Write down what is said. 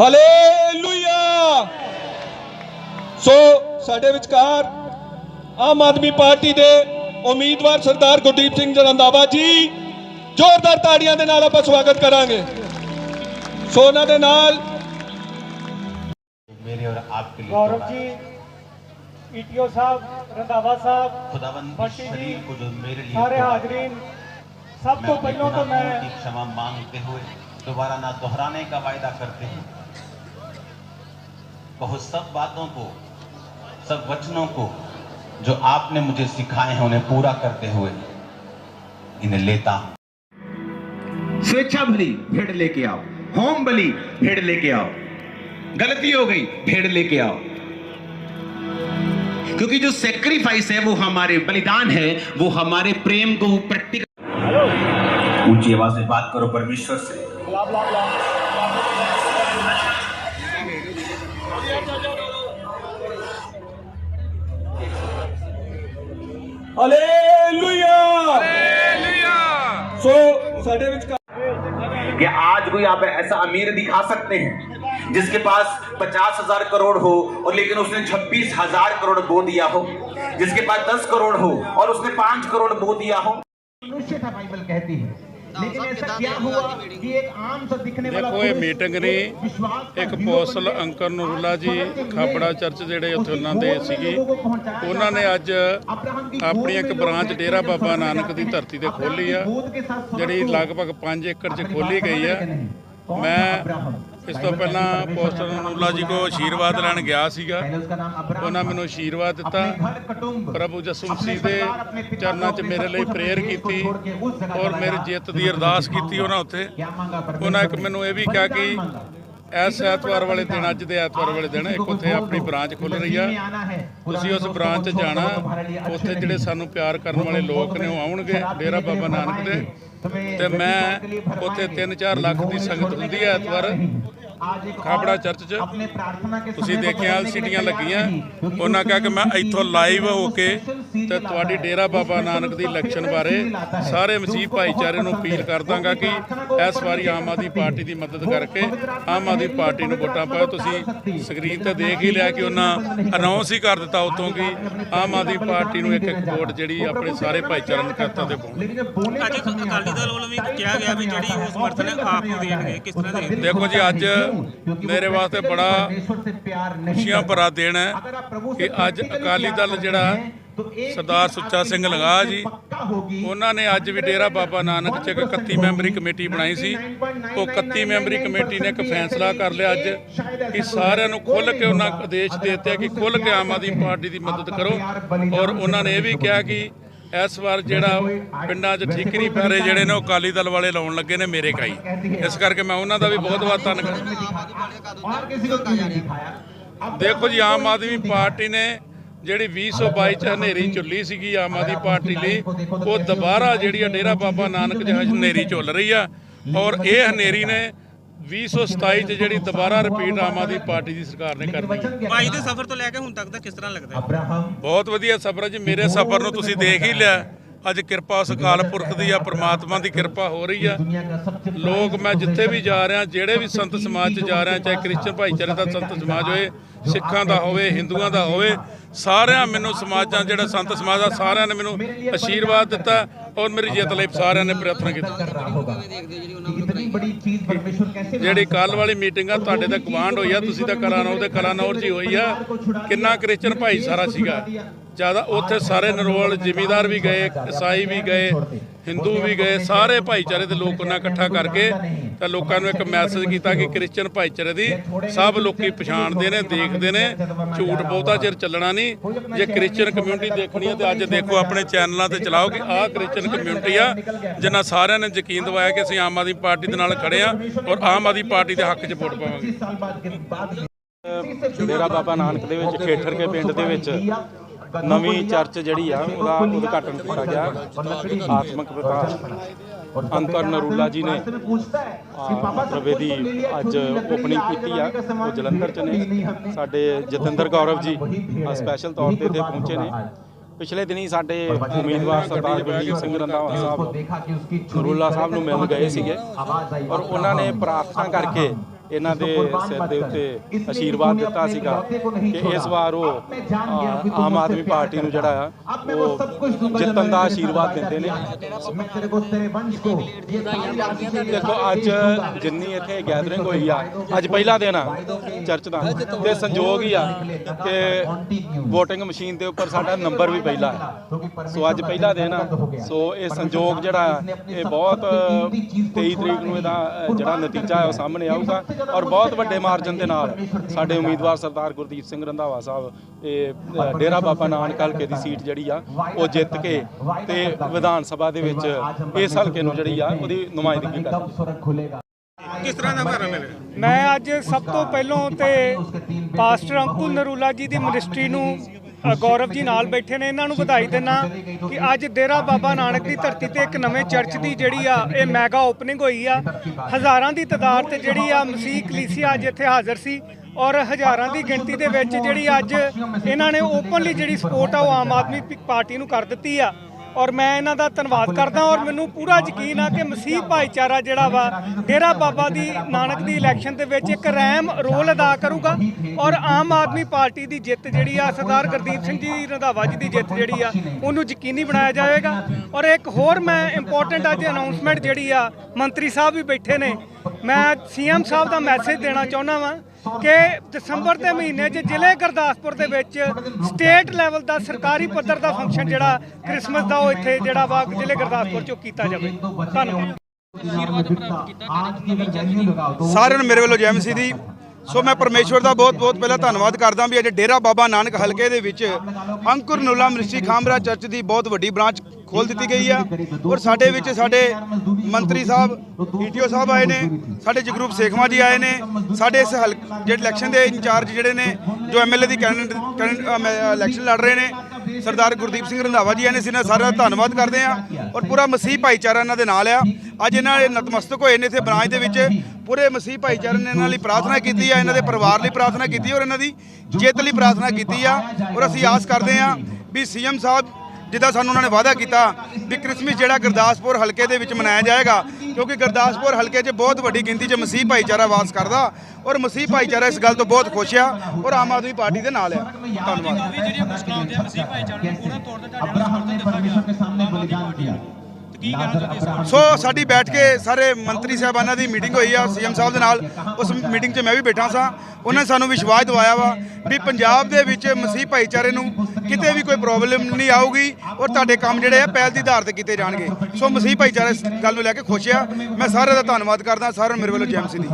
Hallelujah ਸੋ ਸਾਡੇ ਵਿਚਕਾਰ Aam Aadmi party ਦੇ ਉਮੀਦਵਾਰ ਸਰਦਾਰ ਗੁਰਦੀਪ ਸਿੰਘ ਰੰਧਾਵਾ ਜੀ ਜ਼ੋਰਦਾਰ ਤਾੜੀਆਂ ਦੇ ਨਾਲ ਆਪਾਂ ਸਵਾਗਤ ਕਰਾਂਗੇ ਸੋ ਉਹਨਾਂ ਦੇ ਨਾਲ मेरे और आपके लिए गौरव दुआ जी है। ईटीओ साहब रंधावा साहब खुदाबंद के भट्टी जी शरीर को जो मेरे लिए सारे दुआ है। हाजरीन सब मैं तो अपने पहलों तो गुनाहों मैं की क्षमा मांगते हुए दोबारा ना दोहराने का वायदा करते हैं बहुत सब बातों को सब वचनों को जो आपने मुझे सिखाए हैं उन्हें पूरा करते हुए इन्हें लेता हूँ। स्वेच्छा भली भेड़ लेके आओ होम बलि भेड़ लेके आओ गलती हो गई भेड़ लेके आओ। क्योंकि जो सेक्रीफाइस है वो हमारे बलिदान है वो हमारे प्रेम को प्रैक्टिकल ऊँची आवाज़ में बात करो परमेश्वर से। ਹਾਲੇਲੂਇਆ ਸੋ ਸਾਡੇ ਵਿਚਕਾਰ कि आज कोई आप ऐसा अमीर दिखा सकते हैं जिसके पास पचास हजार करोड़ हो और लेकिन उसने छब्बीस हजार करोड़ बो दिया हो जिसके पास दस करोड़ हो और उसने पांच करोड़ बो दिया हो मनुष्य था बाइबल कहती है लेकिन ऐसा क्या हुआ कि एक आम सा दिखने वाला ਦੇਖੋ ਇਹ पुरुष ਮੀਟਿੰਗ ਨੇ विश्वास का ਇੱਕ हीरो ਪੋਸਲ बन गया। ਅੰਕਰ ਨੂਰੁੱਲਾ ਜੀ पकड़ते हुए ਖਾਬੜਾ ਚਰਚ ਜਿਹੜੇ ਉੱਥੇ उसकी ਉਹਨਾਂ ਦੇ गोद में ਸੀਗੇ लोगों को पहुंचाया ਉਹਨਾਂ ਨੇ जाता ਅੱਜ है। अब्राहम की ਆਪਣੀ गोद ਇੱਕ में लोग ਬ੍ਰਾਂਚ बैठते ਡੇਰਾ हैं, ਬਾਬਾ स्वर्ग ਨਾਨਕ जाते ਦੀ हैं। ਧਰਤੀ ਤੇ अब्राहम ਖੋਲੀ की ਆ गोद के साथ स्वर्ग ਜਿਹੜੀ को- ਲਗਭਗ 5 ਏਕੜ 'ਚ अपनी ਖੋਲੀ बात ਗਈ समझ ਆ रहे कि नहीं? कौन था ਮੈਂ अब्राहम? ਇਸ ਤੋਂ ਪਹਿਲਾਂ ਪੋਸਟਰ ਨੂਲਾ ਜੀ ਕੋ ਆਸ਼ੀਰਵਾਦ ਲੈਣ ਗਿਆ ਸੀਗਾ। ਉਹਨਾਂ ਮੈਨੂੰ ਆਸ਼ੀਰਵਾਦ ਦਿੱਤਾ। ਪ੍ਰਭੂ ਜਸੂ ਮਸੀਹ ਦੇ ਚਰਨਾਂ 'ਚ ਮੇਰੇ ਲਈ ਪ੍ਰੇਅਰ ਕੀਤੀ ਔਰ ਮੇਰੇ ਜਿੱਤ ਦੀ ਅਰਦਾਸ ਕੀਤੀ ਉਹਨਾਂ ਉੱਥੇ ਉਹਨਾਂ ਇੱਕ ਮੈਨੂੰ ਇਹ ਵੀ ਕਿਹਾ ਕਿ ਇਸ ਐਤਵਾਰ ਵਾਲੇ ਦਿਨ, ਅੱਜ ਦੇ ਐਤਵਾਰ ਵਾਲੇ ਦਿਨ ਇੱਕ ਉੱਥੇ ਆਪਣੀ ਬ੍ਰਾਂਚ ਖੁੱਲ ਰਹੀ ਆ। ਤੁਸੀਂ ਉਸ ਬ੍ਰਾਂਚ ਜਾਣਾ। ਉੱਥੇ ਜਿਹੜੇ ਸਾਨੂੰ ਪਿਆਰ ਕਰਨ ਵਾਲੇ ਲੋਕ ਨੇ ਉਹ ਆਉਣਗੇ। ਡੇਰਾ ਬਾਬਾ ਨਾਨਕ ਦੇ। ਤੇ ਮੈਂ ਉੱਥੇ 3-4 ਲੱਖ ਦੀ ਸੰਗਤ ਹੁੰਦੀ ਹੈ ਐਤਵਾਰ। ਖਾਬੜਾ ਚਰਚ 'ਚ ਤੁਸੀਂ ਦੇਖਿਆ ਐਲਸੀਡੀਆਂ ਲੱਗੀਆਂ ਉਹਨਾਂ ਕਿਹਾ ਕਿ ਮੈਂ ਇੱਥੋਂ ਲਾਈਵ ਹੋ ਕੇ ਤੇ ਤੁਹਾਡੀ ਡੇਰਾ ਬਾਬਾ ਨਾਨਕ ਦੀ ਇਲੈਕਸ਼ਨ ਬਾਰੇ ਸਾਰੇ ਮਸੀਹ ਭਾਈਚਾਰੇ ਨੂੰ ਅਪੀਲ ਕਰ ਦਾਂਗਾ ਕਿ ਇਸ ਵਾਰੀ ਆਮ ਆਦਮੀ ਪਾਰਟੀ ਦੀ ਮਦਦ ਕਰਕੇ ਆਮ ਆਦਮੀ ਪਾਰਟੀ ਨੂੰ ਵੋਟਾਂ ਪਾਓ ਤੁਸੀਂ ਸਕਰੀਨ ਤੇ ਦੇਖ ਹੀ ਲਿਆ ਕਿ ਉਹਨਾਂ ਅਨਾਉਂਸ ਹੀ ਕਰ ਦਿੱਤਾ ਉਤੋਂ ਕਿ ਆਮ ਆਦਮੀ ਪਾਰਟੀ ਨੂੰ ਇੱਕ ਇੱਕ ਵੋਟ ਜਿਹੜੀ ਆਪਣੇ ਸਾਰੇ ਭਾਈਚਾਰੇ ਨੂੰ ਖਾਤਾ ਤੇ ਪਾਉਣੀ ਅੱਜ ਅਕਾਲੀ ਦਲ ਵੱਲੋਂ ਵੀ ਕਿਹਾ ਗਿਆ ਵੀ ਜਿਹੜੀ ਉਹ ਸਮਰਥਨ ਆਪ ਨੂੰ ਦੇਣਗੇ ਕਿਸ ਤਰ੍ਹਾਂ ਦੇ ਦੇਖੋ ਜੀ ਅੱਜ ਮੇਰੇ ਵਾਸਤੇ ਬੜਾ ਖੁਸ਼ੀਆਂ ਭਰਾ ਦਿਨ ਹੈ ਕਿ ਅੱਜ ਅਕਾਲੀ ਦਲ ਜਿਹੜਾ ਸਰਦਾਰ ਸੁੱਚਾ ਸਿੰਘ ਲਗਾ ਜੀ ਉਹਨਾਂ ਨੇ ਅੱਜ ਵੀ ਡੇਰਾ ਬਾਬਾ ਨਾਨਕ ਚ ਇੱਕ 31 ਮੈਂਬਰੀ ਕਮੇਟੀ ਬਣਾਈ ਸੀ। ਉਹ 31 ਮੈਂਬਰੀ ਕਮੇਟੀ ਨੇ ਇੱਕ ਫੈਸਲਾ ਕਰ ਲਿਆ ਅੱਜ ਕਿ ਸਾਰਿਆਂ ਨੂੰ ਖੁੱਲ੍ਹ ਕੇ ਉਹਨਾਂ ਆਦੇਸ਼ ਦੇ ਦਿੱਤੇ ਕਿ ਖੁੱਲ੍ਹ ਕੇ ਆਮ ਆਦਮੀ ਪਾਰਟੀ ਦੀ ਮਦਦ ਕਰੋ। ਔਰ ਉਹਨਾਂ ਨੇ ਇਹ ਵੀ ਕਿਹਾ ਕਿ ਇਸ ਵਾਰ ਜਿਹੜਾ ਪਿੰਡਾਂ 'ਚ ਠੀਕਰੀ ਪੈਰੇ ਜਿਹੜੇ ਨੇ ਉਹ ਅਕਾਲੀ ਦਲ ਵਾਲੇ ਲਾਉਣ ਲੱਗੇ ਨੇ ਮੇਰੇ ਕਾਈ ਇਸ ਕਰਕੇ ਮੈਂ ਉਹਨਾਂ ਦਾ ਵੀ ਬਹੁਤ ਬਹੁਤ ਧੰਨਵਾਦ। ਦੇਖੋ ਜੀ ਆਮ ਆਦਮੀ ਪਾਰਟੀ ਨੇ ਜਿਹੜੀ 2022 ਚ ਹਨੇਰੀ ਝੁੱਲੀ ਸੀਗੀ ਆਮ ਆਦਮੀ ਪਾਰਟੀ ਲਈ ਉਹ ਦੁਬਾਰਾ ਜਿਹੜੀ ਆ ਡੇਰਾ ਬਾਬਾ ਨਾਨਕ ਜਹਾਜ਼ ਹਨੇਰੀ ਝੁੱਲ ਰਹੀ ਆ ਔਰ ਇਹ ਹਨੇਰੀ ਨੇ 2027 ਚ ਜਿਹੜੀ ਦੁਬਾਰਾ ਰਿਪੀਟ ਆਮ ਆਦਮੀ ਪਾਰਟੀ ਦੀ ਸਰਕਾਰ ਨੇ ਕਰਨੀ ਭਾਈ ਦੇ ਸਫ਼ਰ ਤੋਂ ਲੈ ਕੇ ਹੁਣ ਤੱਕ ਦਾ ਕਿਸ ਤਰ੍ਹਾਂ ਲੱਗਦਾ ਬਹੁਤ ਵਧੀਆ ਸਫ਼ਰ ਜੀ ਮੇਰੇ ਸਫ਼ਰ ਨੂੰ ਤੁਸੀਂ ਦੇਖ ਹੀ ਲਿਆ। ਅੱਜ ਕਿਰਪਾ ਉਸ ਅਕਾਲ ਪੁਰਖ ਦੀ ਆ ਪ੍ਰਮਾਤਮਾ ਦੀ ਕਿਰਪਾ ਹੋ ਰਹੀ ਆ। ਲੋਕ ਮੈਂ ਜਿੱਥੇ ਵੀ ਜਾ ਰਿਹਾ ਜਿਹੜੇ ਵੀ ਸੰਤ ਸਮਾਜ 'ਚ ਜਾ ਰਿਹਾ ਚਾਹੇ ਕ੍ਰਿਸਚਨ ਭਾਈਚਾਰੇ ਦਾ ਸੰਤ ਸਮਾਜ ਹੋਵੇ ਸਿੱਖਾਂ ਦਾ ਹੋਵੇ ਹਿੰਦੂਆਂ ਦਾ ਹੋਵੇ ਸਾਰਿਆਂ ਮੈਨੂੰ ਸਮਾਜਾਂ ਜਿਹੜਾ ਸੰਤ ਸਮਾਜ ਦਾ ਸਾਰਿਆਂ ਨੇ ਮੈਨੂੰ ਅਸ਼ੀਰਵਾਦ ਦਿੱਤਾ। ਔਰ ਮੇਰੀ ਜਿੱਤ ਲਈ ਸਾਰਿਆਂ ਨੇ ਪ੍ਰਾਰਥਨਾ ਕੀਤਾ। ਜਿਹੜੀ ਕੱਲ ਵਾਲੀ ਮੀਟਿੰਗ ਆ ਤੁਹਾਡੇ ਦਾ ਕਮਾਂਡ ਹੋਈ ਆ ਤੁਸੀਂ ਤਾਂ ਕਲਾਨੌਰ ਦੇ ਕਲਾਨੌਰ ਜੀ ਹੋਈ ਆ। ਕਿੰਨਾ ਕ੍ਰਿਸਚਨ ਭਾਈ ਸਾਰਾ ਸੀਗਾ। ਜ਼ਿਆਦਾ ਉੱਥੇ ਸਾਰੇ ਨਰੋਲ ਜ਼ਿਮੀਦਾਰ ਵੀ ਗਏ ਇਸਾਈ ਵੀ ਗਏ। ਹਿੰਦੂ ਵੀ ਗਏ, ਸਾਰੇ ਭਾਈਚਾਰੇ ਦੇ ਲੋਕ ਉਹਨਾਂ ਇਕੱਠਾ ਕਰਕੇ ਤਾਂ ਲੋਕਾਂ ਨੂੰ ਇੱਕ ਮੈਸੇਜ ਕੀਤਾ ਕਿ ਕ੍ਰਿਸਚੀਅਨ ਭਾਈਚਾਰੇ ਦੀ ਸਭ ਲੋਕੀ ਪਛਾਣਦੇ ਨੇ, ਦੇਖਦੇ ਨੇ। ਝੂਠ ਬਹੁਤਾ ਚਿਰ ਚੱਲਣਾ ਨਹੀਂ। ਜੇ ਕ੍ਰਿਸਚੀਅਨ ਕਮਿਊਨਿਟੀ ਦੇਖਣੀ ਹੈ ਤੇ ਅੱਜ ਦੇਖੋ ਆਪਣੇ ਚੈਨਲਾਂ ਤੇ ਚਲਾਓ ਕਿ ਆਹ ਕ੍ਰਿਸਚੀਅਨ ਕਮਿਊਨਿਟੀ ਆ, ਜਿਨ੍ਹਾਂ ਸਾਰਿਆਂ ਨੇ ਯਕੀਨ ਦਵਾਇਆ ਕਿ ਅਸੀਂ ਆਮ ਆਦਮੀ ਪਾਰਟੀ ਦੇ ਨਾਲ ਖੜੇ ਆ ਔਰ ਆਮ ਆਦਮੀ ਪਾਰਟੀ ਦੇ ਹੱਕ 'ਚ ਵੋਟ ਪਾਵਾਂਗੇ। ਡੇਰਾ ਬਾਬਾ ਨਾਨਕ ਦੇ ਵਿੱਚ, ਖੇਠਰ ਕੇ ਪਿੰਡ ਦੇ ਵਿੱਚ ਨਵੀਂ ਚਰਚ ਜਿਹੜੀ ਆ ਉਹਦਾ ਉਦਘਾਟਨ ਕੀਤਾ ਗਿਆ। ਆਤਮਿਕ ਵਿਕਾਸ। ਅੰਕਰ ਨਰੂਲਾ ਜੀ ਨੇ ਪ੍ਰਵੇਦੀ ਅੱਜ ਓਪਨਿੰਗ ਕੀਤੀ ਆ ਉਹ ਜਲੰਧਰ ਚ ਨੇ। ਸਾਡੇ ਜਤਿੰਦਰ ਗੌਰਵ ਜੀ ਸਪੈਸ਼ਲ ਤੌਰ ਤੇ ਤੇ ਪਹੁੰਚੇ ਨੇ। ਪਿਛਲੇ ਦਿਨੀ ਸਾਡੇ ਉਮੀਦਵਾਰ ਸਰਦਾਰ ਗੁਰਦੀਪ ਸਿੰਘ ਰੰਧਾਵਾ ਸਾਹਿਬ ਨਰੂਲਾ ਸਾਹਿਬ ਨੂੰ ਮਿਲ ਗਏ ਸੀਗੇ। ਔਰ ਉਹਨਾਂ ਨੇ ਪ੍ਰਾਰਥਨਾ ਕਰਕੇ ਇਹਨਾਂ ਦੇ ਸਿਰ ਦੇ ਉੱਤੇ ਅਸ਼ੀਰਵਾਦ ਦਿੱਤਾ ਸੀਗਾ ਕਿ ਇਸ ਵਾਰ ਉਹ ਆਮ ਆਦਮੀ ਪਾਰਟੀ ਨੂੰ ਜਿਹੜਾ ਆ ਉਹ ਜਿੱਤਣ ਦਾ ਅਸ਼ੀਰਵਾਦ ਦਿੰਦੇ ਨੇ। ਦੇਖੋ ਅੱਜ ਜਿੰਨੀ ਇੱਥੇ ਗੈਦਰਿੰਗ ਹੋਈ ਆ ਅੱਜ ਪਹਿਲਾ ਦਿਨ ਆ ਚਰਚ ਦਾ। ਤੇ ਸੰਜੋਗ ਹੀ ਆ ਕਿ VOTING ਮਸ਼ੀਨ ਦੇ ਉੱਪਰ ਸਾਡਾ ਨੰਬਰ ਵੀ ਪਹਿਲਾ ਹੈ। ਸੋ ਅੱਜ ਪਹਿਲਾ ਦਿਨ ਆ। ਸੋ ਇਹ ਸੰਜੋਗ ਜਿਹੜਾ ਇਹ ਬਹੁਤ 23 ਤਰੀਕ ਨੂੰ ਇਹਦਾ ਜਿਹੜਾ ਨਤੀਜਾ ਹੈ ਉਹ ਸਾਹਮਣੇ ਆਊਗਾ ਔਰ ਬਹੁਤ ਵੱਡੇ ਮਾਰਜਨ ਦੇ ਨਾਲ ਸਾਡੇ ਉਮੀਦਵਾਰ ਸਰਦਾਰ ਗੁਰਦੀਪ ਸਿੰਘ ਰੰਧਾਵਾ ਸਾਹਿਬ ਇਹ ਡੇਰਾ ਬਾਬਾ ਨਾਨਕ ਹਲਕੇ ਦੀ ਸੀਟ ਜਿਹੜੀ ਆ, ਉਹ ਜਿੱਤ ਕੇ ਤੇ ਵਿਧਾਨ ਸਭਾ ਦੇ ਵਿੱਚ ਇਸ ਹਲਕੇ ਨੂੰ ਜਿਹੜੀ ਆ, ਉਹਦੀ ਨੁਮਾਇੰਦਗੀ ਕਰਨਗੇ ਕਿਸ ਤਰ੍ਹਾਂ ਦਾ ਭਾਰਾ ਮਿਲੇਗਾ ਮੈਂ ਅੱਜ ਸਭ ਤੋਂ ਪਹਿਲਾਂ ਤੇ ਪਾਸਟਰ ਅੰਕੁਲ ਨਰੂਲਾ ਜੀ ਦੀ ਮਿਨਿਸਟਰੀ ਨੂੰ ਗੌਰਵ ਜੀ ਨਾਲ ਬੈਠੇ ਨੇ, ਇਹਨਾਂ ਨੂੰ ਵਧਾਈ ਦਿੰਨਾ ਕਿ ਅੱਜ ਡੇਰਾ ਬਾਬਾ ਨਾਨਕ ਦੀ ਧਰਤੀ ਤੇ ਇੱਕ ਨਵੇਂ ਚਰਚ ਦੀ ਜਿਹੜੀ ਆ, ਇਹ ਮੈਗਾ ਓਪਨਿੰਗ ਹੋਈ ਆ। ਹਜ਼ਾਰਾਂ ਦੀ ਤਾਦਾਦ ਤੇ ਜਿਹੜੀ ਆ, ਮਸੀਹ ਕਲੀਸਿਆ ਅੱਜ ਇੱਥੇ ਹਾਜ਼ਰ ਸੀ ਔਰ ਹਜ਼ਾਰਾਂ ਦੀ ਗਿਣਤੀ ਦੇ ਵਿੱਚ ਜਿਹੜੀ ਅੱਜ ਇਹਨਾਂ ਨੇ ਓਪਨਲੀ ਜਿਹੜੀ ਸਪੋਰਟ ਆ, ਉਹ ਆਮ ਆਦਮੀ ਪਾਰਟੀ ਨੂੰ ਕਰ ਦਿੱਤੀ ਆ। ਔਰ ਮੈਂ ਇਹਨਾਂ ਦਾ ਧੰਨਵਾਦ ਕਰਦਾ ਔਰ ਮੈਨੂੰ ਪੂਰਾ ਯਕੀਨ ਆ ਕਿ ਮਸੀਹ ਭਾਈਚਾਰਾ ਜਿਹੜਾ ਵਾ, ਡੇਰਾ ਬਾਬਾ ਦੀ ਨਾਨਕ ਦੀ ਇਲੈਕਸ਼ਨ ਦੇ ਵਿੱਚ ਇੱਕ ਰਹਿਮ ਰੋਲ ਅਦਾ ਕਰੂਗਾ ਔਰ ਆਮ ਆਦਮੀ ਪਾਰਟੀ ਦੀ ਜਿੱਤ ਜਿਹੜੀ ਆ, ਸਰਦਾਰ ਗੁਰਦੀਪ ਸਿੰਘ ਜੀ ਰੰਧਾਵਾ ਜੀ ਦੀ ਜਿੱਤ ਜਿਹੜੀ ਆ, ਉਹਨੂੰ ਯਕੀਨੀ ਬਣਾਇਆ ਜਾਵੇਗਾ। ਔਰ ਇੱਕ ਹੋਰ ਮੈਂ ਇੰਪੋਰਟੈਂਟ ਅੱਜ ਅਨਾਉਂਸਮੈਂਟ ਜਿਹੜੀ ਆ, ਮੰਤਰੀ ਸਾਹਿਬ ਵੀ ਬੈਠੇ ਨੇ ਮੈਂ ਸੀਐਮ ਸਾਹਿਬ ਦਾ ਮੈਸੇਜ ਦੇਣਾ ਚਾਹੁੰਦਾ ਵਾਂ ਕਿ ਦਸੰਬਰ ਦੇ ਮਹੀਨੇ 'ਚ ਜ਼ਿਲ੍ਹੇ ਗੁਰਦਾਸਪੁਰ ਦੇ ਵਿੱਚ ਸਟੇਟ ਲੈਵਲ ਦਾ ਸਰਕਾਰੀ ਪੱਧਰ ਦਾ ਫੰਕਸ਼ਨ ਜਿਹੜਾ ਕ੍ਰਿਸਮਸ ਦਾ ਉਹ ਇੱਥੇ ਜਿਹੜਾ ਵਾ ਜ਼ਿਲ੍ਹੇ ਗੁਰਦਾਸਪੁਰ 'ਚ ਕੀਤਾ ਜਾਵੇ। ਧੰਨਵਾਦ। ਸਾਰਿਆਂ ਨੂੰ ਮੇਰੇ ਵੱਲੋਂ ਜੈ ਮਸੀਹ ਦੀ ਸੋ ਮੈਂ ਪਰਮੇਸ਼ਵਰ ਦਾ ਬਹੁਤ ਬਹੁਤ ਪਹਿਲਾਂ ਧੰਨਵਾਦ ਕਰਦਾ ਵੀ ਅੱਜ ਡੇਰਾ ਬਾਬਾ ਨਾਨਕ ਹਲਕੇ ਦੇ ਵਿੱਚ ਅੰਕੁਰ ਨੂਲਾ ਮਿਨਿਸਟਰੀ ਖਾਮਰਾ ਚਰਚ ਦੀ ਬਹੁਤ ਵੱਡੀ ਬ੍ਰਾਂਚ ਖੋਲ ਦਿੱਤੀ ਗਈ ਆ। ਔਰ ਸਾਡੇ ਵਿੱਚ ਸਾਡੇ ਮੰਤਰੀ ਸਾਹਿਬ ਈਟੀਓ ਸਾਹਿਬ ਆਏ ਨੇ, ਸਾਡੇ ਜਗਰੂਪ ਸੇਖਵਾ ਜੀ ਆਏ ਨੇ, ਸਾਡੇ ਇਸ ਹਲਕ, ਜਿਹੜੇ ਇਲੈਕਸ਼ਨ ਦੇ ਇੰਚਾਰਜ ਜਿਹੜੇ ਨੇ, ਜੋ ਐਮਐਲਏ ਦੀ ਕੈਂਡੀਡੇਟ ਇਲੈਕਸ਼ਨ ਲੜ ਰਹੇ ਨੇ, ਸਰਦਾਰ ਗੁਰਦੀਪ ਸਿੰਘ ਰੰਧਾਵਾ ਜੀ ਆਏ ਨੇ, ਅਸੀਂ ਇਹਨਾਂ ਸਾਰਿਆਂ ਦਾ ਧੰਨਵਾਦ ਕਰਦੇ ਆ ਔਰ ਪੂਰਾ ਮਸੀਹ ਭਾਈਚਾਰਾ ਇਹਨਾਂ ਦੇ ਨਾਲ ਆ। ਅੱਜ ਇਹਨਾਂ ਦੇ ਨਤਮਸਤਕ ਹੋਏ ਨੇ ਇੱਥੇ ਬ੍ਰਾਂਚ ਦੇ ਵਿੱਚ। ਪੂਰੇ ਮਸੀਹ ਭਾਈਚਾਰੇ ਨੇ ਇਹਨਾਂ ਲਈ ਪ੍ਰਾਰਥਨਾ ਕੀਤੀ ਆ, ਇਹਨਾਂ ਦੇ ਪਰਿਵਾਰ ਲਈ ਪ੍ਰਾਰਥਨਾ ਕੀਤੀ ਔਰ ਇਹਨਾਂ ਦੀ ਜਿੱਤ ਲਈ ਪ੍ਰਾਰਥਨਾ ਕੀਤੀ ਆ। ਔਰ ਅਸੀਂ ਆਸ ਕਰਦੇ ਆ ਵੀ ਸੀਐਮ ਸਾਹਿਬ, ਜਿੱਦਾਂ ਸਾਨੂੰ ਉਹਨਾਂ ਨੇ ਵਾਅਦਾ ਕੀਤਾ ਵੀ ਕ੍ਰਿਸਮਸ ਜਿਹੜਾ ਗਰਦਾਸਪੁਰ ਹਲਕੇ ਦੇ ਵਿੱਚ ਮਨਾਇਆ ਜਾਏਗਾ, ਕਿਉਂਕਿ ਗਰਦਾਸਪੁਰ ਹਲਕੇ 'ਚ ਬਹੁਤ ਵੱਡੀ ਗਿਣਤੀ 'ਚ ਮਸੀਹ ਭਾਈਚਾਰਾ ਵਾਸ ਕਰਦਾ ਔਰ ਮਸੀਹ ਭਾਈਚਾਰਾ ਇਸ ਗੱਲ ਤੋਂ ਬਹੁਤ ਖੁਸ਼ ਆ ਔਰ ਆਮ ਆਦਮੀ ਪਾਰਟੀ ਦੇ ਨਾਲ ਆ। ਧੰਨਵਾਦ। ਸੋ ਸਾਡੀ ਬੈਠ ਕੇ ਸਾਰੇ ਮੰਤਰੀ ਸਾਹਿਬਾਨਾਂ ਦੀ ਮੀਟਿੰਗ ਹੋਈ ਆ ਸੀਐਮ ਸਾਹਿਬ ਦੇ ਨਾਲ। ਉਸ ਮੀਟਿੰਗ 'ਚ ਮੈਂ ਵੀ ਬੈਠਾ ਸਾਂ। ਉਹਨਾਂ ਨੇ ਸਾਨੂੰ ਵਿਸ਼ਵਾਸ ਦਿਵਾਇਆ ਵਾ ਵੀ ਪੰਜਾਬ ਦੇ ਵਿੱਚ ਮਸੀਹ ਭਾਈਚਾਰੇ ਨੂੰ ਕਿਤੇ ਵੀ ਕੋਈ ਪ੍ਰੋਬਲਮ ਨਹੀਂ ਆਊਗੀ ਔਰ ਤੁਹਾਡੇ ਕੰਮ ਜਿਹੜੇ ਆ ਪਹਿਲ ਦੀ ਆਧਾਰ ਤੇ ਕੀਤੇ ਜਾਣਗੇ। ਸੋ ਮਸੀਹ ਭਾਈਚਾਰਾ ਇਸ ਗੱਲ ਨੂੰ ਲੈ ਕੇ ਖੁਸ਼ ਆ। ਮੈਂ ਸਾਰਿਆਂ ਦਾ ਧੰਨਵਾਦ ਕਰਦਾ ਸਾਰਿਆਂ ਨੂੰ ਮੇਰੇ ਵੱਲੋਂ ਜੈ ਮਸੀਹ ਦੀ।